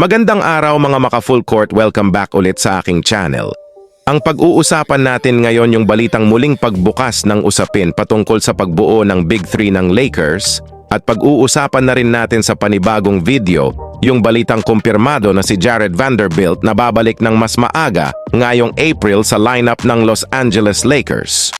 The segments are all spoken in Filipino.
Magandang araw mga maka full court, welcome back ulit sa aking channel. Ang pag-uusapan natin ngayon yung balitang muling pagbukas ng usapin patungkol sa pagbuo ng Big Three ng Lakers at pag-uusapan na rin natin sa panibagong video yung balitang kumpirmado na si Jared Vanderbilt na babalik ng mas maaga ngayong April sa lineup ng Los Angeles Lakers.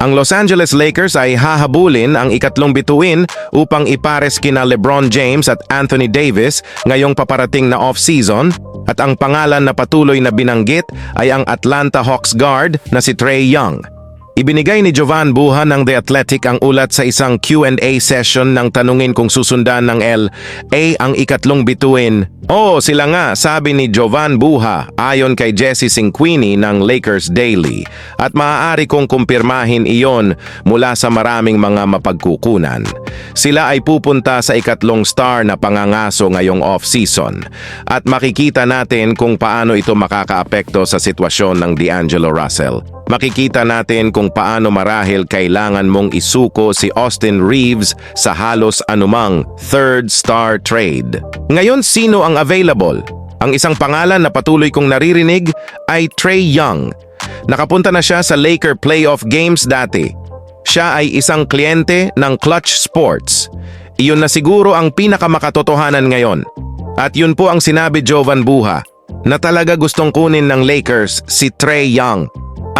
Ang Los Angeles Lakers ay hahabulin ang ikatlong bituin upang ipares kina LeBron James at Anthony Davis ngayong paparating na off-season at ang pangalan na patuloy na binanggit ay ang Atlanta Hawks guard na si Trey Young. Ibinigay ni Jovan Buha ng The Athletic ang ulat sa isang Q&A session ng tanungin kung susundan ng LA ang ikatlong bituin. Oo, sila nga, sabi ni Jovan Buha ayon kay Jesse Cinquini ng Lakers Daily. At maaari kong kumpirmahin iyon mula sa maraming mga mapagkukunan. Sila ay pupunta sa ikatlong star na pangangaso ngayong off-season. At makikita natin kung paano ito makakaapekto sa sitwasyon ng D'Angelo Russell. Makikita natin kung paano marahil kailangan mong isuko si Austin Reeves sa halos anumang third star trade. Ngayon, sino ang available? Ang isang pangalan na patuloy kong naririnig ay Trey Young. Nakapunta na siya sa Laker playoff games dati. Siya ay isang kliyente ng Clutch Sports. Iyon na siguro ang pinakamakatotohanan ngayon. At yun po ang sinabi Jovan Buha na talaga gustong kunin ng Lakers si Trey Young.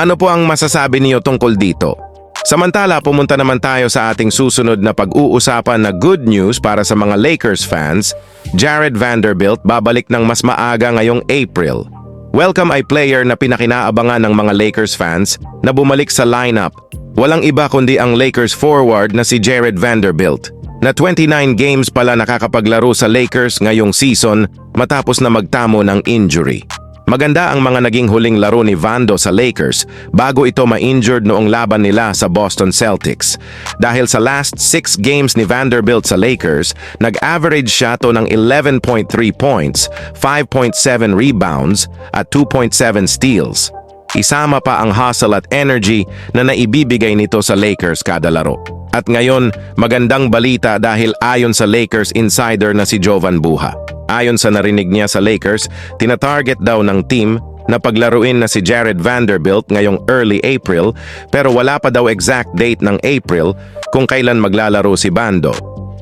Ano po ang masasabi niyo tungkol dito? Samantala, pumunta naman tayo sa ating susunod na pag-uusapan na good news para sa mga Lakers fans. Jared Vanderbilt babalik ng mas maaga ngayong April. Welcome ay player na pinakinaabangan ng mga Lakers fans na bumalik sa lineup. Walang iba kundi ang Lakers forward na si Jared Vanderbilt na 29 games pala nakakapaglaro sa Lakers ngayong season matapos na magtamo ng injury. Maganda ang mga naging huling laro ni Vando sa Lakers bago ito ma-injured noong laban nila sa Boston Celtics. Dahil sa last 6 games ni Vanderbilt sa Lakers, nag-average siya to ng 11.3 points, 5.7 rebounds at 2.7 steals. Isama pa ang hustle at energy na naibibigay nito sa Lakers kada laro. At ngayon, magandang balita dahil ayon sa Lakers insider na si Jovan Buha. Ayon sa narinig niya sa Lakers, tinatarget daw ng team na paglaruin na si Jared Vanderbilt ngayong early April pero wala pa daw exact date ng April kung kailan maglalaro si Bando.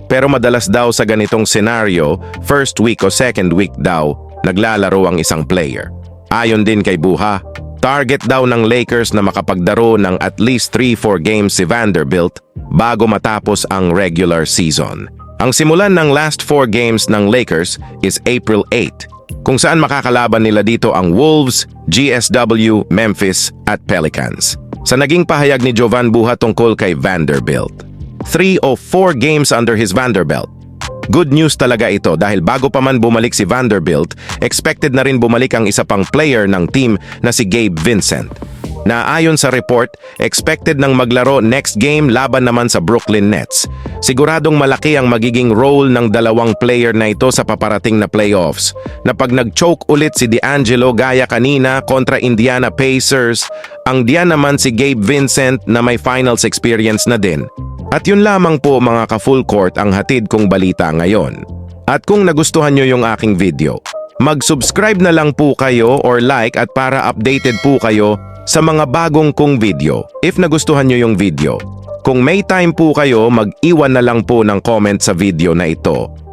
Pero madalas daw sa ganitong scenario, first week o second week daw, naglalaro ang isang player. Ayon din kay Buha, target daw ng Lakers na makapagdaro ng at least 3-4 games si Vanderbilt bago matapos ang regular season. Ang simulan ng last 4 games ng Lakers is April 8, kung saan makakalaban nila dito ang Wolves, GSW, Memphis at Pelicans. Sa naging pahayag ni Jovan Buha tungkol kay Vanderbilt. 3 o 4 games under his Vanderbilt. Good news talaga ito dahil bago pa man bumalik si Vanderbilt, expected na rin bumalik ang isa pang player ng team na si Gabe Vincent na ayon sa report, expected nang maglaro next game laban naman sa Brooklyn Nets. Siguradong malaki ang magiging role ng dalawang player na ito sa paparating na playoffs. Na pag nag-choke ulit si D'Angelo gaya kanina kontra Indiana Pacers, ang diyan naman si Gabe Vincent na may finals experience na din. At yun lamang po mga ka-full court ang hatid kong balita ngayon. At kung nagustuhan nyo yung aking video, mag-subscribe na lang po kayo or like at para updated po kayo sa mga bagong kong video if nagustuhan nyo yung video. Kung may time po kayo, mag-iwan na lang po ng comment sa video na ito